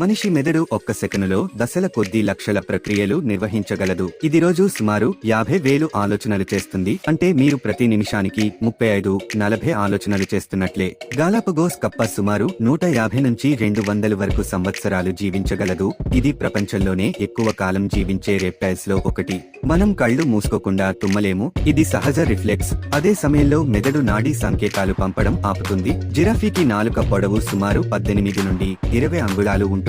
మనిషి మెదడు ఒక్క సెకనులో దశల కొద్దీ లక్షల ప్రక్రియలు నిర్వహించగలదు. ఇది రోజు సుమారు యాభై వేలు ఆలోచనలు చేస్తుంది. అంటే మీరు ప్రతి నిమిషానికి ముప్పై ఐదు నలభై ఆలోచనలు చేస్తున్నట్లే. గాలాపగోస్ కప్ప సుమారు నూట యాభై నుంచి రెండు వందల వరకు సంవత్సరాలు జీవించగలదు. ఇది ప్రపంచంలోనే ఎక్కువ కాలం జీవించే రెప్టైల్స్లో ఒకటి. మనం కళ్ళు మూసుకోకుండా తుమ్మలేము. ఇది సహజ రిఫ్లెక్స్. అదే సమయంలో మెదడు నాడీ సంకేతాలు పంపడం ఆపుతుంది. జిరాఫీకి నాలుక పొడవు సుమారు పద్దెనిమిది నుండి ఇరవై అంగుళాలు ఉంటుంది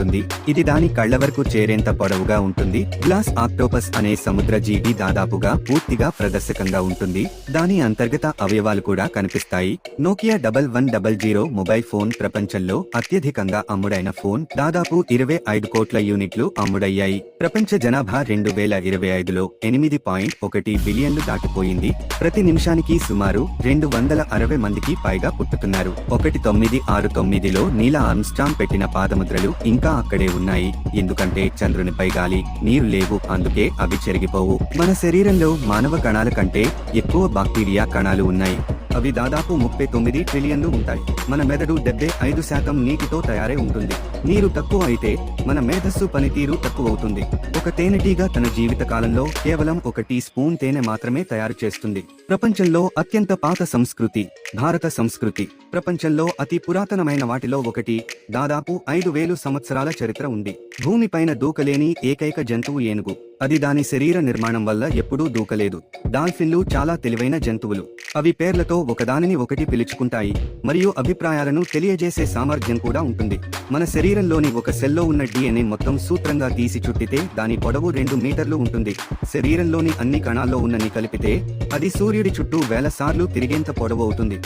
ఇది దాని కళ్ళ వరకు చేరేంత పొడవుగా ఉంటుంది. గ్లాస్ ఆక్టోపస్ అనే సముద్ర జీవి దాదాపుగా పూర్తిగా ప్రదర్శకంగా ఉంటుంది. దాని అంతర్గత అవయవాలు కూడా కనిపిస్తాయి. Nokia double one double zero mobile phone ప్రపంచంలో అత్యధికంగా అమ్ముడైన ఫోన్ దాదాపు ఇరవై ఐదు కోట్ల యూనిట్లు అమ్ముడయ్యాయి. ప్రపంచ జనాభా రెండు వేల ఇరవై ఐదులో ఎనిమిది పాయింట్ ఒకటి బిలియన్లు దాటిపోయింది. ప్రతి నిమిషానికి సుమారు రెండు వందల అరవై మందికి పైగా పుట్టుతున్నారు ఒకటి తొమ్మిది ఆరు తొమ్మిదిలో నీల ఆర్మ్స్ట్రాంగ్ పెట్టిన పాదముద్రలు ఇంకా అక్కడే ఉన్నాయి. ఎందుకంటే చంద్రునిపై గాలి నీరు లేవు అందుకే అవి చెరిగిపోవు. మన శరీరంలో మానవ కణాల కంటే ఎక్కువ బాక్టీరియా కణాలు ఉన్నాయి. అవి దాదాపు ముప్పై తొమ్మిది ట్రిలియన్లు ఉంటాయి. మన మెదడు డెబ్బై ఐదు శాతం నీటితో తయారై ఉంటుంది. నీరు తక్కువ అయితే మన మేధస్సు పనితీరు తక్కువ అవుతుంది ఒక తేనెటీగ తన జీవిత కాలంలో కేవలం ఒక టీ స్పూన్ తేనె మాత్రమే తయారు చేస్తుంది. ప్రపంచంలో అత్యంత పాత సంస్కృతి భారత సంస్కృతి. ప్రపంచంలో అతి పురాతనమైన వాటిలో ఒకటి దాదాపు ఐదు వేలు సంవత్సరాల చరిత్ర ఉంది. భూమిపైన దూకలేని ఏకైక జంతువు ఏనుగు. అది దాని శరీర నిర్మాణం వల్ల ఎప్పుడూ దూకలేదు. డాల్ఫిన్లు చాలా తెలివైన జంతువులు. అవి పేర్లతో ఒకదానిని ఒకటి పిలుచుకుంటాయి మరియు అభిప్రాయాలను తెలియజేసే సామర్థ్యం కూడా ఉంటుంది. మన శరీరంలోని ఒక సెల్లో ఉన్న డిఎన్ఏ మొత్తం సూత్రంగా తీసి చుట్టితే దాని పొడవు రెండు మీటర్లు ఉంటుంది. శరీరంలోని అన్ని కణాల్లో ఉన్నని కలిపితే అది సూర్యుడి చుట్టూ వేల సార్లు తిరిగేంత పొడవు అవుతుంది.